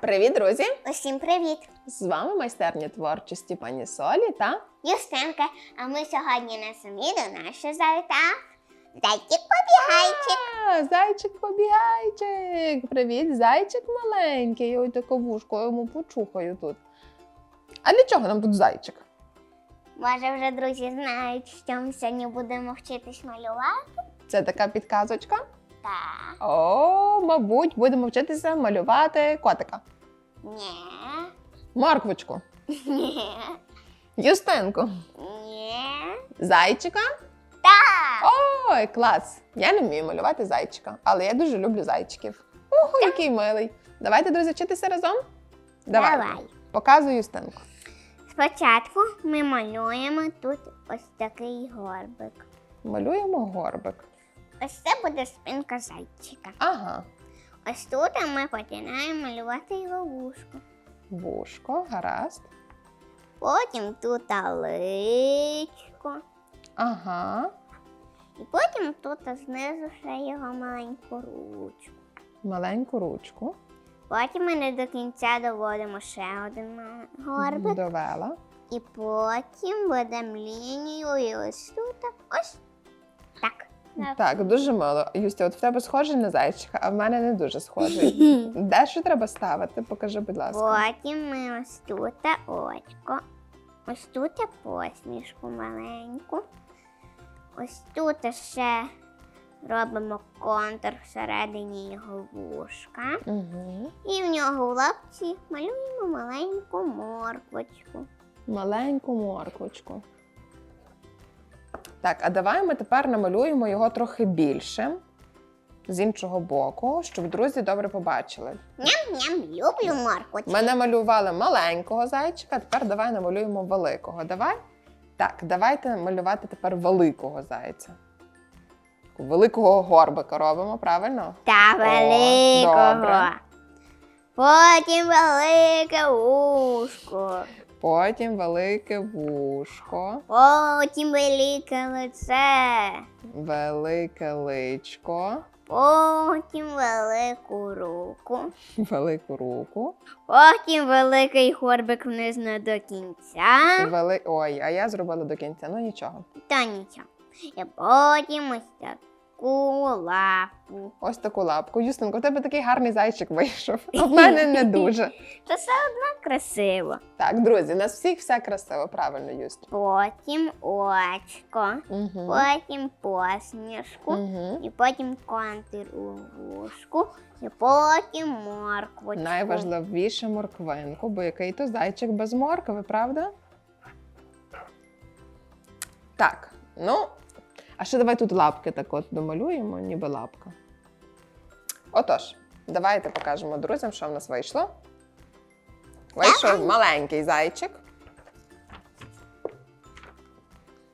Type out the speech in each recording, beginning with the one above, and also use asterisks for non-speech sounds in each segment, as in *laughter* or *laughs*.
Привіт, друзі! Усім привіт! З вами майстерня творчості пані Солі та Юстинка, а ми сьогодні на самі до нашого завітав зайчик побігайчик. А, зайчик побігайчик. Привіт, зайчик маленький. Ой, таке вушко, йому почухаю тут. А для чого нам тут зайчик? Може, вже друзі знають, що ми сьогодні будемо вчитись малювати? Це така підказочка. Так. О, мабуть, будемо вчитися малювати котика. Ні. Морквочку, Ні. Юстинку, Ні. зайчика. Так. Ой, клас! Я не вмію малювати зайчика, але я дуже люблю зайчиків. Ого, який милий. Давайте, друзі, вчитися разом. Давай. Давай. Показую Юстинку. Спочатку ми малюємо тут ось такий горбик. Малюємо горбик. Ось це буде спинка зайчика. Ага. Ось тут ми починаємо малювати його вушко. Вушко, гаразд. Потім тут личко. Ага. І потім тут знизу ще його маленьку ручку. Маленьку ручку. Потім ми не до кінця доводимо ще один горбик. Довела. І потім ведемо лінію і ось тут ось так. Так, дуже мило. Юстя, от в тебе схожий на зайчика, а в мене не дуже схожий. *laughs* Де що треба ставити? Покажи, будь ласка. Потім ми ось тут очко. Ось тут посмішку маленьку. Ось тут ще робимо контур всередині його вушка. Угу. І в нього в лапці малюємо маленьку морквочку. Маленьку морквочку. Так, а давай ми тепер намалюємо його трохи більше з іншого боку, щоб друзі добре побачили. Ням-ням, люблю морквочку. Ми намалювали маленького зайчика, тепер давай намалюємо великого. Давай? Так, давайте малювати тепер великого зайця. Великого горбика робимо, правильно? Та великого. добре. Потім велике вушко. Потім велике вушко, Потім велике лице. велике личко, Потім велику руку. *laughs* велику руку. Потім великий горбик вниз не до кінця. Вели... Ой, а я зробила до кінця, ну нічого. Та нічого. І потім ось таку лапу. Ось таку лапку. Юстинко, у тебе такий гарний зайчик вийшов. А *laughs* в мене не дуже. *laughs* Це все одно красиво. Так, друзі, у нас всіх все красиво, правильно, Юст. Потім очко. Угу. Потім посмішку. Угу. І потім контур у вушку. І потім морквочку. Найважливіше морквинку, бо який то зайчик без моркви, правда? Так, ну, а ще давай тут лапки так от домалюємо, ніби лапка. Отож, давайте покажемо друзям, що в нас вийшло. Вийшов маленький зайчик.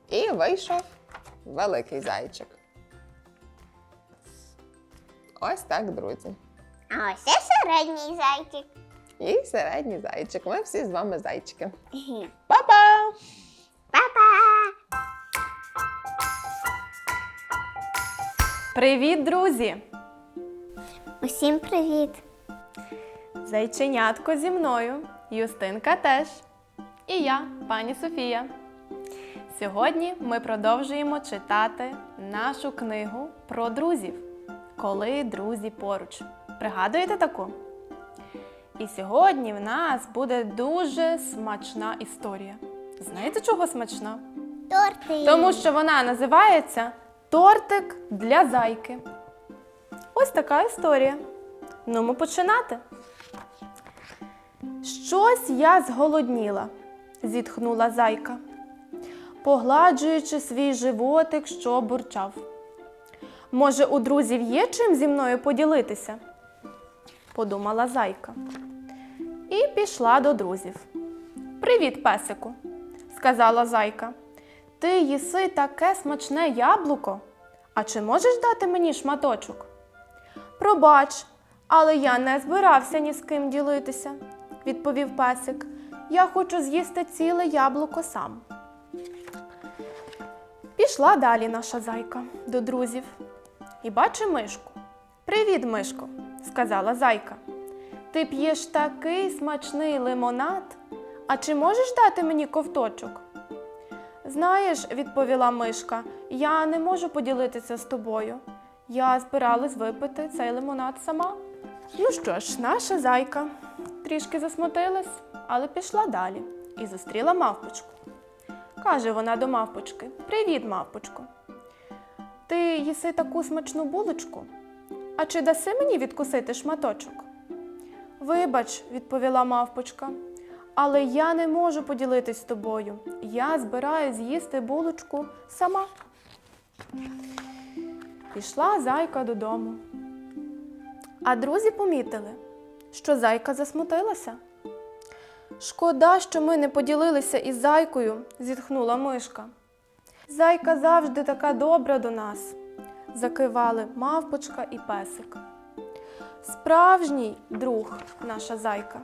І вийшов великий зайчик. Ось так, друзі. А ось це середній зайчик. І середній зайчик. Ми всі з вами зайчики. Па-па! Привіт, друзі! Усім привіт! Зайченятко зі мною, Юстинка теж. І я, пані Софія. Сьогодні ми продовжуємо читати нашу книгу про друзів. Коли друзі поруч. Пригадуєте таку? І сьогодні в нас буде дуже смачна історія. Знаєте, чого смачна? Торти! Тому що вона називається Тортик для зайки. Ось така історія. Ну, ми починати. Щось я зголодніла, зітхнула зайка, погладжуючи свій животик, що бурчав. Може, у друзів є чим зі мною поділитися? подумала зайка. І пішла до друзів. Привіт, песику, сказала зайка. Ти їси таке смачне яблуко. А чи можеш дати мені шматочок? Пробач, але я не збирався ні з ким ділитися, відповів песик. Я хочу з'їсти ціле яблуко сам. Пішла далі наша зайка до друзів і бачить мишку. Привіт, мишко, сказала зайка. Ти п'єш такий смачний лимонад. А чи можеш дати мені ковточок? Знаєш, відповіла мишка, я не можу поділитися з тобою. Я збиралась випити цей лимонад сама. Ну що ж, наша зайка трішки засмутилась, але пішла далі і зустріла мавпочку. Каже вона до мавпочки: Привіт, мавпочко. Ти їси таку смачну булочку? А чи даси мені відкусити шматочок? Вибач, відповіла мавпочка, але я не можу поділитись з тобою. Я збираюсь з'їсти булочку сама. Пішла зайка додому. А друзі помітили, що зайка засмутилася. Шкода, що ми не поділилися із зайкою, зітхнула мишка. Зайка завжди така добра до нас, закивали мавпочка і песик. Справжній друг наша зайка.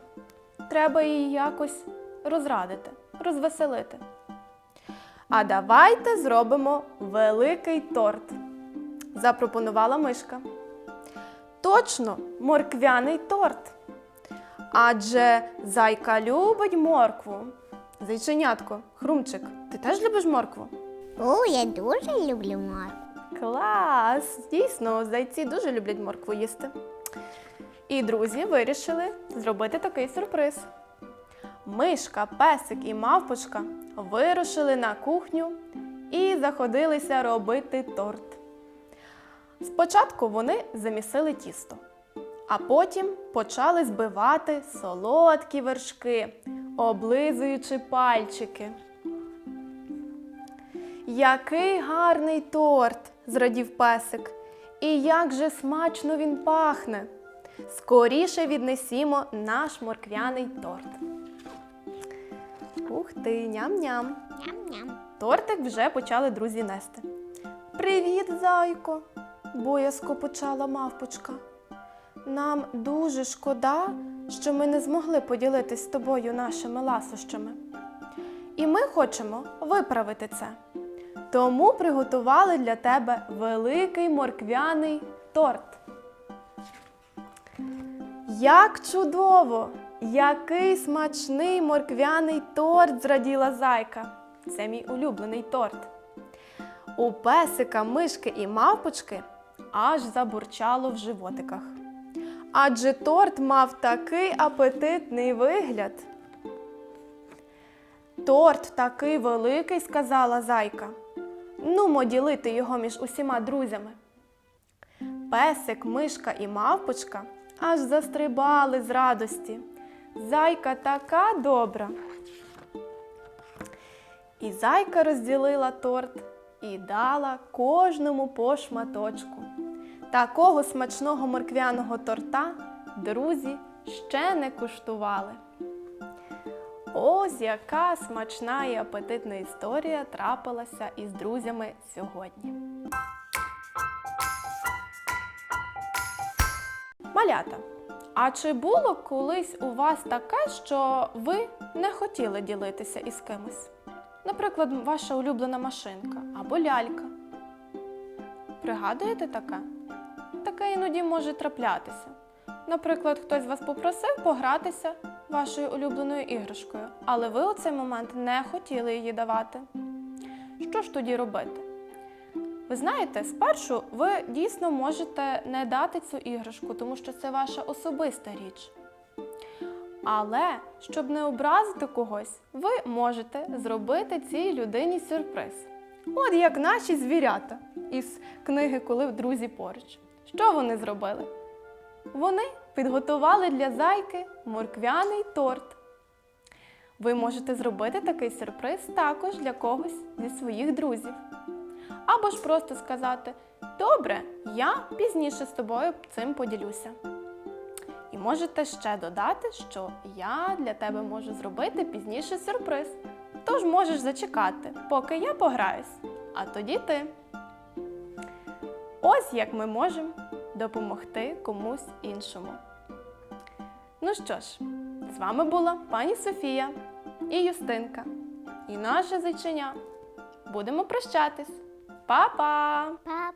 Треба її якось розрадити, розвеселити. А давайте зробимо великий торт, запропонувала мишка. Точно, морквяний торт. Адже зайка любить моркву. Зайченятко, хрумчик, ти теж любиш моркву? О, я дуже люблю моркву. Клас! Дійсно, зайці дуже люблять моркву їсти. І друзі вирішили зробити такий сюрприз. Мишка, песик і мавпочка вирушили на кухню і заходилися робити торт. Спочатку вони замісили тісто, а потім почали збивати солодкі вершки, облизуючи пальчики. Який гарний торт, зрадів песик. І як же смачно він пахне. Скоріше віднесімо наш морквяний торт. Ух ти, ням-ням. Ням-ням. Тортик вже почали друзі нести. Привіт, зайко, боязко почала мавпочка. Нам дуже шкода, що ми не змогли поділитись з тобою нашими ласощами. І ми хочемо виправити це. Тому приготували для тебе великий морквяний торт. Як чудово! Який смачний морквяний торт, зраділа зайка. Це мій улюблений торт. У песика, мишки і мавпочки аж забурчало в животиках. Адже торт мав такий апетитний вигляд. Торт такий великий, сказала зайка. Нумо ділити його між усіма друзями. Песик, мишка і мавпочка аж застрибали з радості. Зайка така добра. І зайка розділила торт і дала кожному по шматочку. Такого смачного морквяного торта друзі ще не куштували. Ось яка смачна і апетитна історія трапилася із друзями сьогодні. Малята, а чи було колись у вас таке, що ви не хотіли ділитися із кимось? Наприклад, ваша улюблена машинка або лялька. Пригадуєте таке? Таке іноді може траплятися. Наприклад, хтось вас попросив погратися вашою улюбленою іграшкою, але ви у цей момент не хотіли її давати. Що ж тоді робити? Ви знаєте, спершу ви дійсно можете не дати цю іграшку, тому що це ваша особиста річ. Але щоб не образити когось, ви можете зробити цій людині сюрприз. От як наші звірята із книги Коли друзі поруч. Що вони зробили? Вони підготували для зайки морквяний торт. Ви можете зробити такий сюрприз також для когось зі своїх друзів. Або ж просто сказати: Добре, я пізніше з тобою цим поділюся. І можете ще додати, що я для тебе можу зробити пізніше сюрприз. Тож можеш зачекати, поки я пограюсь, а тоді ти. Ось як ми можемо допомогти комусь іншому. Ну що ж, з вами була пані Софія і Юстинка, і наше зайчиня. Будемо прощатись. Па-па! Па-па.